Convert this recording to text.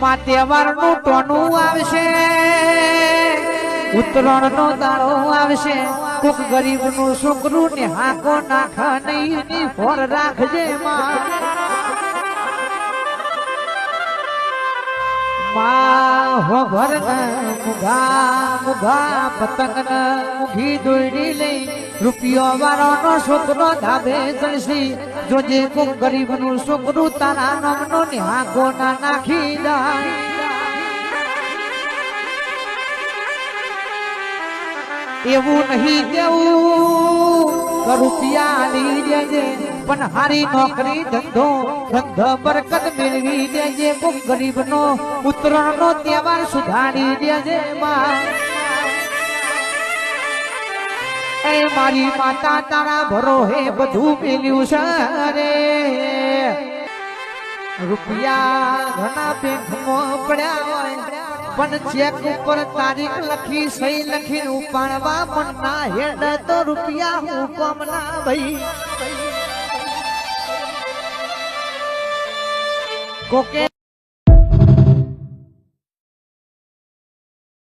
માં તહેવારનું ટોનું આવશે ઉત્તરાયણ નો દાડો આવશે. કોક ગરીબનું છોકરું ને હાકો નાખા નહીં ની ફોર રાખજે માં. માં હો ઘર મુઘા મુઘા પતંગ ન મુઘી દોડી લઈ રૂપિયો વાળો નો છોકરો ધાબે ચડશી જોજે કોક ગરીબનું છોકરું તારા નામનો ને હાકો ના નાખી જાય એવું નહીં દેવું, રૂપિયા લઈ દેજે. પણ હારી નોકરી ધંધો ધંધો બરકત મેળવી દેજે. કોક ગરીબ નો ઉત્તરાયણ નો તહેવાર સુધારી દેજે એ મારી માતા તારા ભરોહે બધું મેલ્યું છે રે. રૂપિયા ઘણા બેંકમાં પડ્યા હોય, પણ ચેક ઉપર તારીખ લખી, સહી લખીને ઉપાડવા પણ ના હેડ તો રૂપિયા હું કોમ ના ભાઈ. કોકે